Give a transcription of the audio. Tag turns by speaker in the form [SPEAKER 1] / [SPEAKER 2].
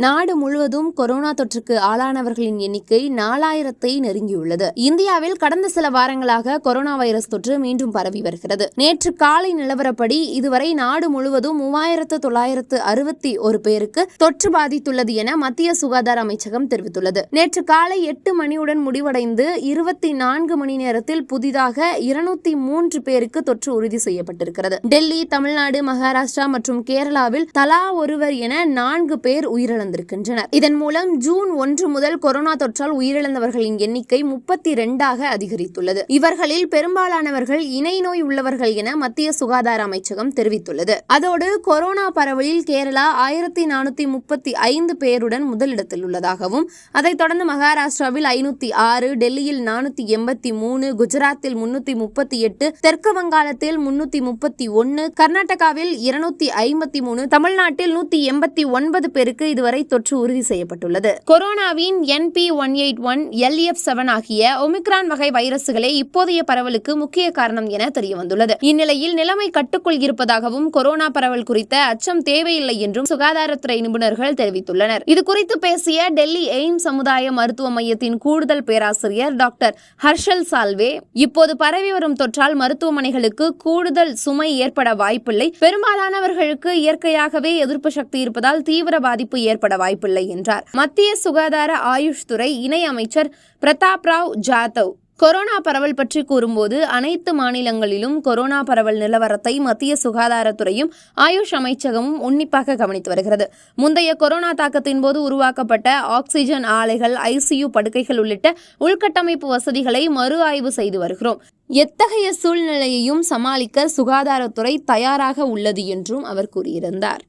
[SPEAKER 1] நாடு முழுவதும் கொரோனா தொற்றுக்கு ஆளானவர்களின் எண்ணிக்கை நாலாயிரத்தை நெருங்கியுள்ளது. இந்தியாவில் கடந்த சில வாரங்களாக கொரோனா வைரஸ் தொற்று மீண்டும் பரவி வருகிறது. நேற்று காலை நிலவரப்படி இதுவரை நாடு முழுவதும் மூவாயிரத்து தொள்ளாயிரத்து அறுபத்தி ஒரு பேருக்கு தொற்று பாதித்துள்ளது என மத்திய சுகாதார அமைச்சகம் தெரிவித்துள்ளது. நேற்று காலை எட்டு மணியுடன் முடிவடைந்து இருபத்தி நான்கு மணி நேரத்தில் புதிதாக இருநூத்தி மூன்று பேருக்கு தொற்று உறுதி செய்யப்பட்டிருக்கிறது. டெல்லி தமிழ்நாடு மகாராஷ்டிரா மற்றும் கேரளாவில் தலா ஒருவர் என நான்கு பேர் வந்திருக்கின்றனர். இதன் மூலம் ஜூன் ஒன்று முதல் கொரோனா தொற்றால் உயிரிழந்தவர்களின் எண்ணிக்கை முப்பத்தி இரண்டாக அதிகரித்துள்ளது. இவர்களில் பெரும்பாலானவர்கள் இணை நோய் உள்ளவர்கள் என மத்திய சுகாதார அமைச்சகம் தெரிவித்துள்ளது. அதோடு கொரோனா பரவலில் கேரளா ஆயிரத்தி நானூத்தி முப்பத்தி ஐந்து பேருடன் முதலிடத்தில் உள்ளதாகவும் அதைத் தொடர்ந்து மகாராஷ்டிராவில் ஐநூத்தி ஆறு டெல்லியில் நானூத்தி எண்பத்தி மூணு குஜராத்தில் முன்னூத்தி முப்பத்தி எட்டு தெற்கு வங்காளத்தில் முன்னூத்தி முப்பத்தி ஒன்னு கர்நாடகாவில் இருநூத்தி ஐம்பத்தி மூணு தமிழ்நாட்டில் நூத்தி எண்பத்தி ஒன்பது பேருக்கு இதுவரை தொற்று உறுதி செய்யப்பட்டுள்ளது. கொரோனாவின் NB one eight one LEF seven ஆகிய ஒமிக்ரான் வகை வைரஸ்களே இப்போதைய பரவலுக்கு முக்கிய காரணம் என தெரியவந்துள்ளது. இந்நிலையில் நிலைமை கட்டுக்குள் இருப்பதாகவும் கொரோனா பரவல் குறித்த அச்சம் தேவையில்லை என்றும் சுகாதாரத்துறை நிபுணர்கள் தெரிவித்துள்ளனர். இது குறித்து பேசிய டெல்லி எய்ம்ஸ் சமுதாய மருத்துவ மையத்தின் கூடுதல் பேராசிரியர் டாக்டர் ஹர்ஷல் சால்வே இப்போது பரவி வரும் தொற்றால் மருத்துவமனைகளுக்கு கூடுதல் சுமை ஏற்பட வாய்ப்பில்லை. பெரும்பாலானவர்களுக்கு இயற்கையாகவே எதிர்ப்பு சக்தி இருப்பதால் தீவிர பாதிப்பு ஏற்பட வாய்ப்பில்லை என்றார். மத்திய சுகாதார ஆயுஷ் துறை இணை அமைச்சர் பிரதாப் ராவ் ஜாதவ் கொரோனா பரவல் பற்றி கூறும்போது அனைத்து மாநிலங்களிலும் கொரோனா பரவல் நிலவரத்தை மத்திய சுகாதாரத்துறையும் ஆயுஷ் அமைச்சகமும் உன்னிப்பாக கவனித்து வருகிறது. முந்தைய கொரோனா தாக்கத்தின் போது உருவாக்கப்பட்ட ஆக்சிஜன் ஆலைகள் ஐசியு படுக்கைகள் உள்ளிட்ட உள்கட்டமைப்பு வசதிகளை மறு ஆய்வு செய்து வருகிறோம். எத்தகைய சூழ்நிலையையும் சமாளிக்க சுகாதாரத்துறை தயாராக உள்ளது என்றும் அவர் கூறியிருந்தார்.